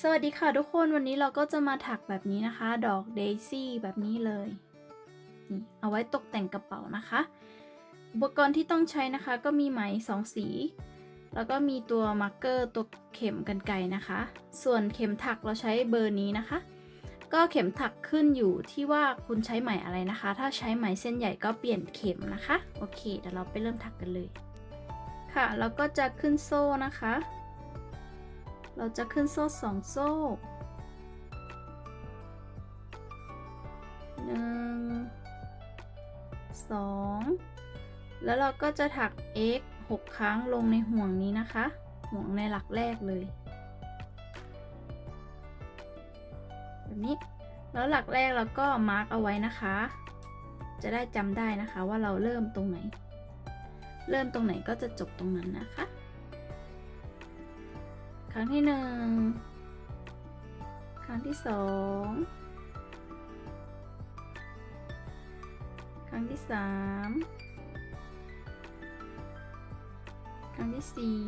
สวัสดีค่ะทุกคนวันนี้เราก็จะมาถักแบบนี้นะคะ ดอกเดซี่แบบนี้เลยนี่เอาไว้ตกแต่งกระเป๋านะคะ อุปกรณ์ที่ต้องใช้นะคะ ก็มีไหมสองสี แล้วก็มีตัวมาร์กเกอร์ตัวเข็มกันไกนะคะ ส่วนเข็มถักเราใช้เบอร์นี้นะคะ ก็เข็มถักขึ้นอยู่ที่ว่าคุณใช้ไหมอะไรนะคะ ถ้าใช้ไหมเส้นใหญ่ก็เปลี่ยนเข็มนะคะโอเคเดี๋ยวเราไปเริ่มถักกันเลย ค่ะแล้วก็จะขึ้นโซ่นะคะ เราจะขึ้นโซ่สองโซ่หนึ่งสองแล้วเราก็จะถัก x 6 ครั้งลงในห่วงนี้นะคะ ห่วงในหลักแรกเลย แบบนี้ แล้วหลักแรกเราก็มาร์กเอาไว้นะคะ จะได้จำได้นะคะว่าเราเริ่มตรงไหน เริ่มตรงไหนก็จะจบตรงนั้นนะคะ ครั้งที่หนึ่งครั้งที่สองครั้งที่สามครั้งที่สี่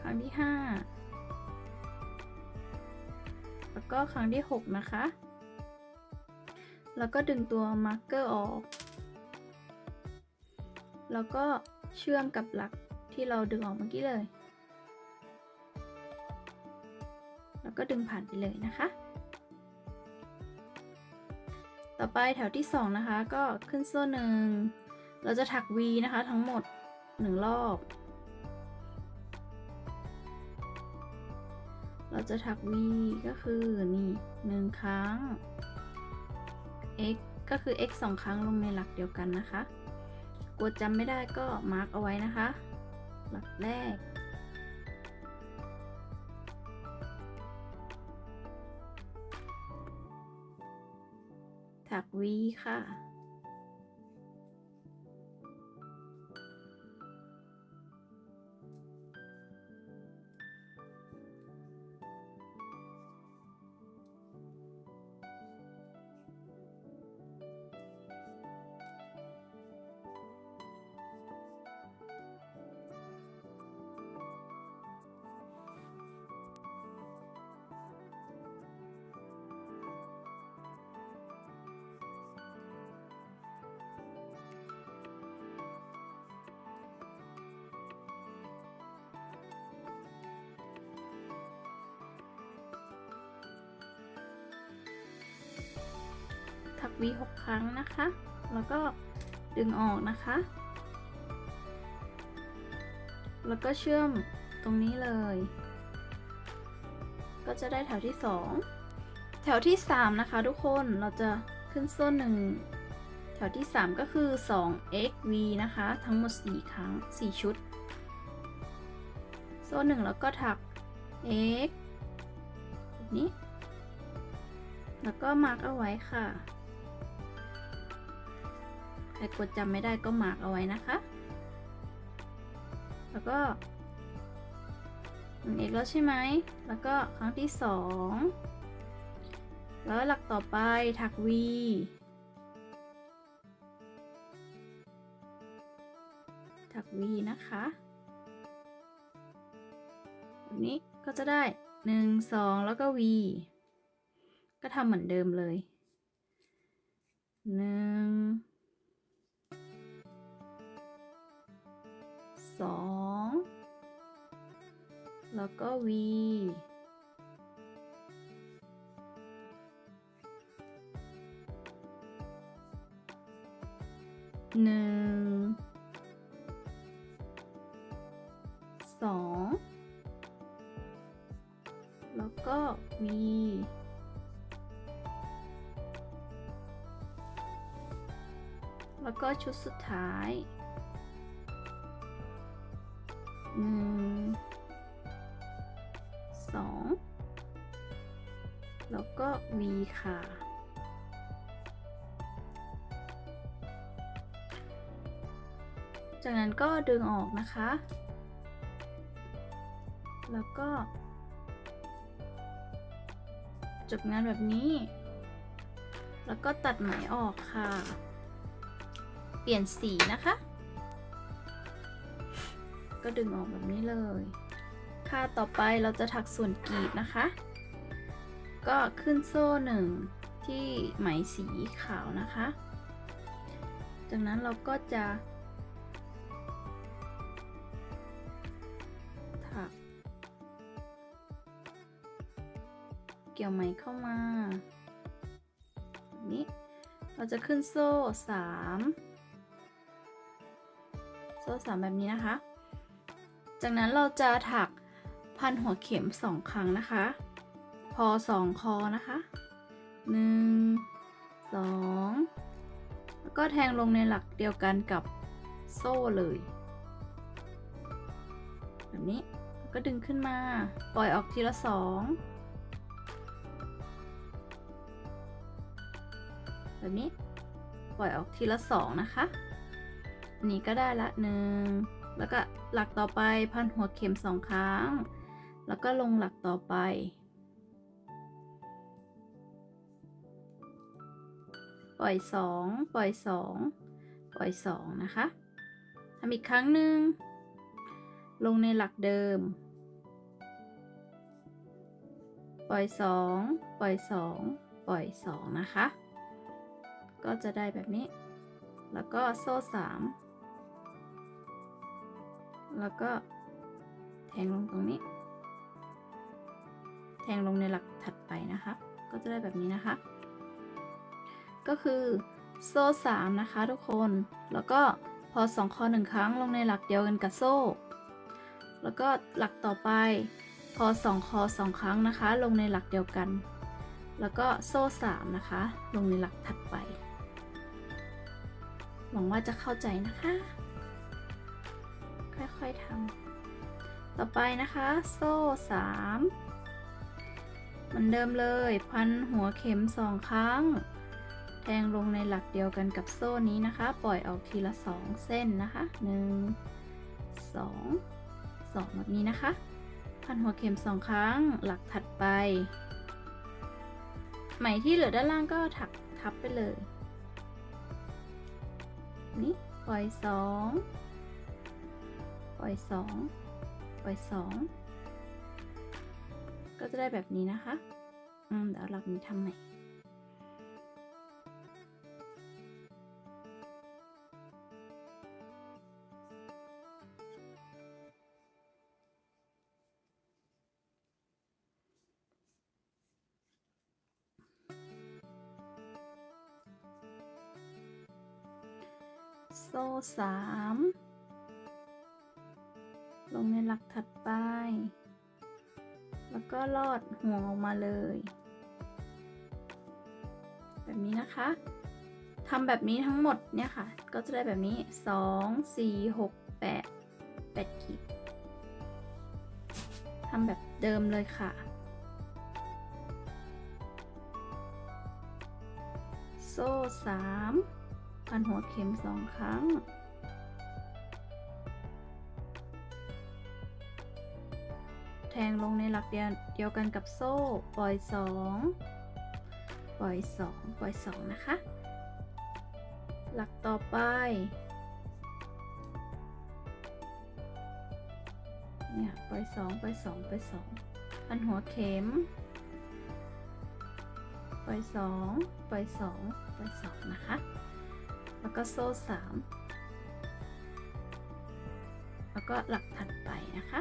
ครั้งที่ห้าแล้วก็ครั้งที่หกนะคะ แล้วก็ดึงตัวมาร์กเกอร์ออก แล้วก็เชื่อมกับหลัก ที่เราดึงออกเมื่อกี้เลย แล้วก็ดึงผ่านไปเลยนะคะ ต่อไปแถวที่สองนะคะ ก็ขึ้นโซ่หนึ่ง เราจะถัก V นะคะทั้งหมดหนึ่งรอบ เราจะถัก V ก็คือนี่หนึ่งครั้ง x ก็คือ x สองครั้งลงในหลักเดียวกันนะคะ กลัวจำไม่ได้ก็มาร์กเอาไว้นะคะ หลักแรก ถักวีค่ะ V 6 ครั้งนะคะ แล้วก็ดึงออกนะคะ แล้วก็เชื่อมตรงนี้เลย ก็จะได้แถวที่ 2 แถวที่ 3 นะคะทุกคน เราจะขึ้นโซ่หนึ่งแถวที่ 3 ก็คือ 2 x v นะคะ ทั้งหมด 4 ครั้ง 4 ชุด โซ่หนึ่งแล้วก็ถัก x แบบนี้ แล้วก็มาร์กเอาไว้ค่ะ รกดจำไม่ได้ก็มาร์กเอาไว้นะคะ แล้วก็หนึ่งเอกแล้วใช่ไหม แล้วก็ครั้งที่สองแล้วหลักต่อไปถัก V ถัก V นะคะแบบนี้ก็จะได้หนึ่งสองแล้วก็ V ก็ทำเหมือนเดิมเลยห นึ่งสองแล้วก็ V หนึ่งสองแล้วก็ V แล้วก็ชุดสุดท้าย หนึ่งสองแล้วก็ V ค่ะ จากนั้นก็ดึงออกนะคะ แล้วก็ จบงานแบบนี้ แล้วก็ตัดไหมออกค่ะ เปลี่ยนสีนะคะ ก็ดึงออกแบบนี้เลย ค่ะต่อไปเราจะถักส่วนกรีบนะคะ ก็ขึ้นโซ่หนึ่งที่ไหมสีขาวนะคะ จากนั้นเราก็จะถัก เกี่ยวไหมเข้ามาแบบนี้เราจะขึ้นโซ่สามโซ่สามแบบนี้นะคะ จากนั้นเราจะถักพันหัวเข็มสองครั้งนะคะ พอสองคอนะคะหนึ่งสองแล้วก็แทงลงในหลักเดียวกันกับโซ่เลย แบบนี้ก็ดึงขึ้นมา ปล่อยออกทีละสองแบบนี้ปล่อยออกทีละสองนะคะอันนี้ก็ได้ละหนึ่ง แล้วก็หลักต่อไปพันหัวเข็มสองครั้ง แล้วก็ลงหลักต่อไป ปล่อยสองปล่อยสองปล่อยสองนะคะทำอีกครั้งหนึ่ง ลงในหลักเดิม ปล่อยสองปล่อยสองปล่อยสองนะคะ ก็จะได้แบบนี้ แล้วก็โซ่สาม แล้วก็แทงลงตรงนี้ แทงลงในหลักถัดไปนะคะ ก็จะได้แบบนี้นะคะ ก็คือโซ่สามนะคะทุกคน แล้วก็พอสองคอหนึ่งครั้งลงในหลักเดียวกันกับโซ่ แล้วก็หลักต่อไปพอสองคอสองครั้งนะคะ ลงในหลักเดียวกัน แล้วก็โซ่สามนะคะ ลงในหลักถัดไป หวังว่าจะเข้าใจนะคะ ค่อยๆทำต่อไปนะคะ โซ่สามเหมือนเดิมเลย พันหัวเข็มสองครั้ง แทงลงในหลักเดียวกันกับโซ่นี้นะคะ ปล่อยออกทีละสองเส้นนะคะหนึ่งสองสองแบบนี้นะคะ พันหัวเข็มสองครั้ง หลักถัดไป ไหมที่เหลือด้านล่างก็ถักทับไปเลย นี่ปล่อยสอง ล่อยสองปล่อยสองก็จะได้แบบนี้นะคะ อืมเดี๋ยวหลักนี้ทำใหม่โซ่สาม งในหลักถัดไป แล้วก็ลอดห่วงออกมาเลย แบบนี้นะคะทำแบบนี้ทั้งหมดเนี่ยค่ะ ก็จะได้แบบนี้สองสี่หกแปดแปดขีดทำแบบเดิมเลยค่ะ โซ่สามพันหัวเข็มสองครั้ง งลงในหลักเดียวเดียวกันกับโซ่ ปล่อยสองปล่อยสองปล่อยสองนะคะ หลักต่อไป เนี่ย ปล่อยสองปล่อยสองปล่อยสองพันหัวเข็ม ปล่อยสองปล่อยสองปล่อยสองนะคะ แล้วก็โซ่สามแล้วก็หลักถัดไปนะคะ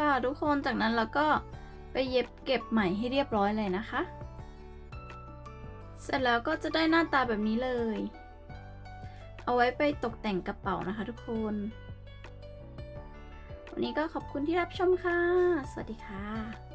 ค่ะ ทุกคนจากนั้นเราก็ไปเย็บเก็บใหม่ให้เรียบร้อยเลยนะคะ เสร็จแล้วก็จะได้หน้าตาแบบนี้เลย เอาไว้ไปตกแต่งกระเป๋านะคะทุกคน วันนี้ก็ขอบคุณที่รับชมค่ะ สวัสดีค่ะ